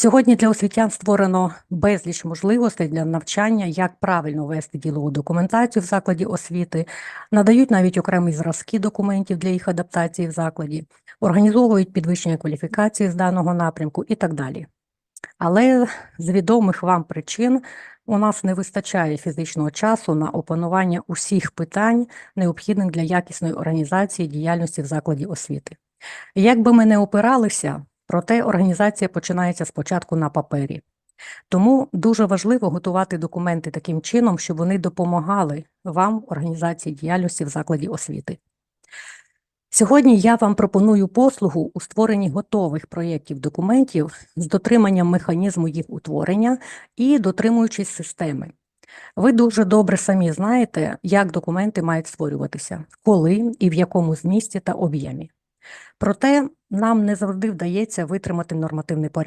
Сьогодні для освітян створено безліч можливостей для навчання, як правильно вести ділову документацію в закладі освіти, надають навіть окремі зразки документів для їх адаптації в закладі, організовують підвищення кваліфікації з даного напрямку і так далі. Але з відомих вам причин у нас не вистачає фізичного часу на опанування усіх питань, необхідних для якісної організації діяльності в закладі освіти. Як би ми не опиралися, проте організація починається спочатку на папері. Тому дуже важливо готувати документи таким чином, щоб вони допомагали вам в організації діяльності в закладі освіти. Сьогодні я вам пропоную послугу у створенні готових проєктів документів з дотриманням механізму їх утворення і дотримуючись системи. Ви дуже добре самі знаєте, як документи мають створюватися, коли і в якому змісті та об'ємі. Проте нам не завжди вдається витримати нормативний порядок.